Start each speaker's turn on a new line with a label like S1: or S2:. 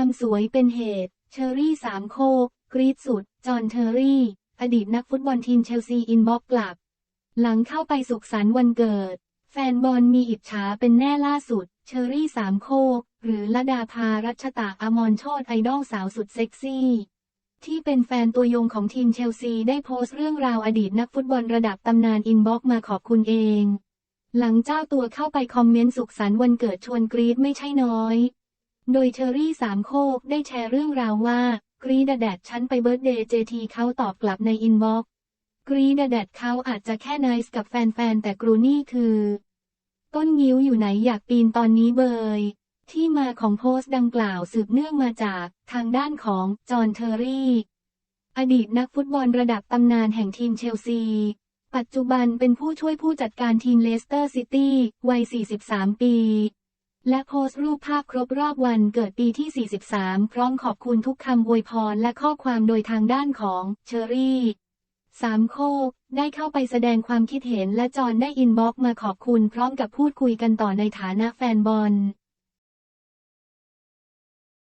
S1: ความสวยเป็นเหตุ เชอรี่สามโคกกรีดสุด จอห์นเทอรี่ อดีตนักฟุตบอลทีมเชลซีอินบ็อกกลับ หลังเข้าไปสุขสันต์วันเกิด แฟนบอลมีอิจฉาเป็นแน่ล่าสุด เชอรี่สามโคก หรือละดาภารัชตาอมรโชตไอดอลสาวสุดเซ็กซี่ ที่เป็นแฟนตัวยงของทีมเชลซีได้โพสต์เรื่องราวอดีตนักฟุตบอลระดับตำนานอินบ็อกมาขอบคุณเอง หลังเจ้าตัวเข้าไปคอมเมนต์สุขสันต์วันเกิดชวนกรีดไม่ใช่น้อย โดยเชอรี่สามโคกได้แชร์เรื่องราวว่ากรีดาแดดฉันไปเบิร์ดเดย์เจทีเขาตอบกลับในอินบ็อกกรีดาแดดเขาอาจจะแค่ไนส์กับแฟนๆ แต่กรูนี่คือ ต้นงิ้วอยู่ไหนอยากปีนตอนนี้เบย ที่มาของโพสต์ดังกล่าวสืบเนื่องมาจากทางด้านของจอห์นเทอรี่ อดีตนักฟุตบอลระดับตำนานแห่งทีมเชลซี ปัจจุบันเป็นผู้ช่วยผู้จัดการทีมเลสเตอร์ซิตี้วัย 43 ปี และโพสต์รูปภาพครบรอบวันเกิดปีที่ 43 พร้อมขอบคุณทุกคำอวยพรและข้อความโดยทางด้านของเชอรี่สามโคกได้เข้าไปแสดงความคิดเห็นและจอนได้อินบ็อกมาขอบคุณพร้อมกับพูดคุยกันต่อในฐานะแฟนบอล